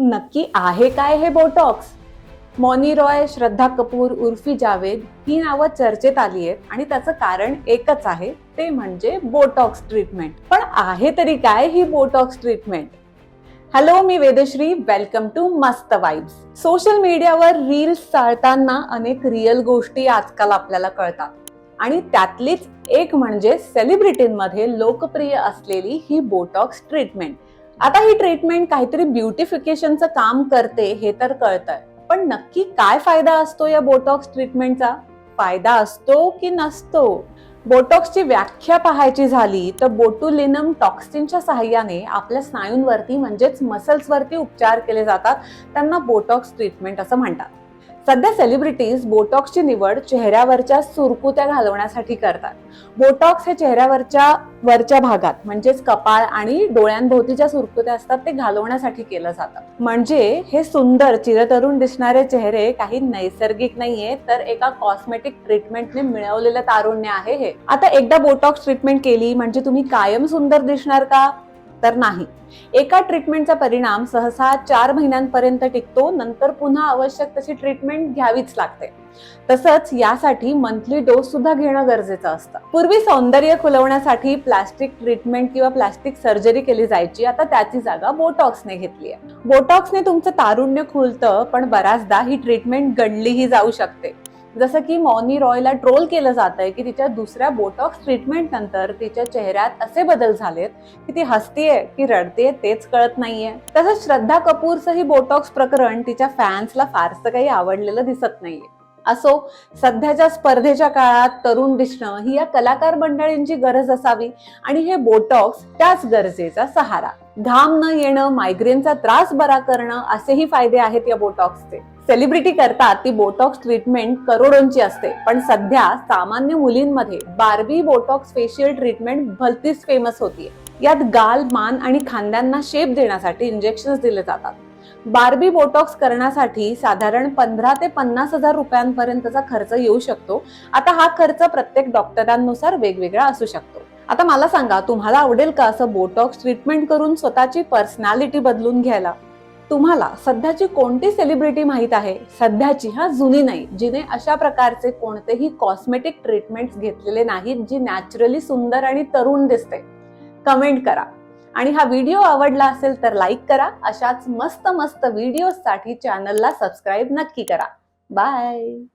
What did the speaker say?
नक्की आहे काय हे बोटॉक्स मॉनी रॉय श्रद्धा कपूर उर्फी जावेद ही नावं चर्चेत आली आहेत आणि त्याचं कारण एकच आहे ते म्हणजे बोटॉक्स ट्रीटमेंट पण आहे तरी काय ही बोटॉक्स ट्रीटमेंट हॅलो मी वेदश्री. वेलकम टू मस्त वाईब्स सोशल मीडियावर रील्स चालताना अनेक रिअल गोष्टी आजकाल आपल्याला कळतात. आणि त्यातलीच एक म्हणजे सेलिब्रिटींमध्ये लोकप्रिय असलेली ही बोटॉक्स ट्रीटमेंट आता ही ट्रीटमेंट काहीतरी ब्युटिफिकेशनचं काम करते हे तर कळतंय. पण नक्की काय फायदा असतो या बोटॉक्स ट्रीटमेंटचा फायदा असतो की नसतो? बोटॉक्सची व्याख्या पाहायची झाली तर बोटुलिनम टॉक्सिनच्या सहाय्याने आपल्या स्नायूंवरती म्हणजेच मसल्सवरती उपचार केले जातात त्यांना बोटॉक्स ट्रीटमेंट असं म्हणतात. सध्या सेलिब्रिटीज बोटॉक्सची निवड चेहऱ्यावरच्या सुरकुत्या घालवण्यासाठी करतात. बोटॉक्स हे चेहऱ्यावरच्या वरच्या भागात म्हणजेच कपाळ आणि डोळ्यांभोवतीच्या सुरकुत्या असतात ते घालवण्यासाठी केलं जातं. म्हणजे हे सुंदर चिरतरुण दिसणारे चेहरे काही नैसर्गिक नाहीये तर एका कॉस्मेटिक ट्रीटमेंटने मिळवलेलं तारुण्य आहे हे. आता एकदा बोटॉक्स ट्रीटमेंट केली म्हणजे तुम्ही कायम सुंदर दिसणार का? तर नाही. एका ट्रीटमेंटचा परिणाम सहसा चार महिन्यांपर्यंत टिकतो नंतर पुन्हा आवश्यक तशी ट्रीटमेंट घ्यावीच लागते. तसंच यासाठी मंथली डोस सुद्धा घेणं गरजेचं असतं. पूर्वी सौंदर्य खुलवण्यासाठी प्लास्टिक ट्रीटमेंट किंवा प्लास्टिक सर्जरी केली जायची. आता त्याची जागा बोटॉक्सने घेतली आहे. बोटॉक्सने तुमचं तारुण्य खुलतं पण बऱ्याचदा ही ट्रीटमेंट गणलीही जाऊ शकते. जसं की मॉनी रॉयला ट्रोल केलं जात आहे की तिच्या दुसऱ्या बोटॉक्स ट्रीटमेंट नंतर तिच्या चेहऱ्यात असे बदल झालेत की ती हसतीये की रडतेय तेच कळत नाहीये. तसंच श्रद्धा कपूरचं ही बोटॉक्स प्रकरण तिच्या फॅन्सला फारसं काही आवडलेलं दिसत नाहीये. असो सध्याच्या स्पर्धेच्या काळात तरुण दिसणं ही या कलाकार मंडळींची गरज असावी आणि हे बोटॉक्स त्याच गरजेचा सहारा. घाम न येणं मायग्रेनचा त्रास बरा करणं असेही फायदे आहेत या बोटॉक्सचे सेलिब्रिटी करतात ती बोटॉक्स ट्रीटमेंट करोडोंची असते. पण सध्या सामान्य मुलींमध्ये बार्बी बोटॉक्स फेशियल ट्रीटमेंट भलतीच फेमस होतीये. यात गाल मान आणि खांद्यांना शेप देण्यासाठी इंजेक्शन दिले जातात. बार्बी बोटॉक्स करण्यासाठी साधारण पंधरा ते पन्नास हजार रुपयांपर्यंतचा खर्च येऊ शकतो. आता हा खर्च प्रत्येक डॉक्टरांनुसार वेगवेगळा असू शकतो. आता मला सांगा तुम्हाला आवडेल का असं बोटॉक्स ट्रीटमेंट करून स्वतःची पर्सनॅलिटी बदलून घ्यायला? तुम्हाला सध्याची कोणती सेलिब्रिटी माहीत आहे? सध्याची हा जुनी नाही जिने अशा प्रकारचे कोणतेही कॉस्मेटिक ट्रीटमेंट्स घेतलेले नाहीत जी नॅचरली सुंदर आणि तरुण दिसते. कमेंट करा. आणि हा व्हिडिओ आवडला असेल तर लाईक करा. अशाच मस्त मस्त व्हिडिओसाठी चॅनलला सबस्क्राईब नक्की करा. बाय.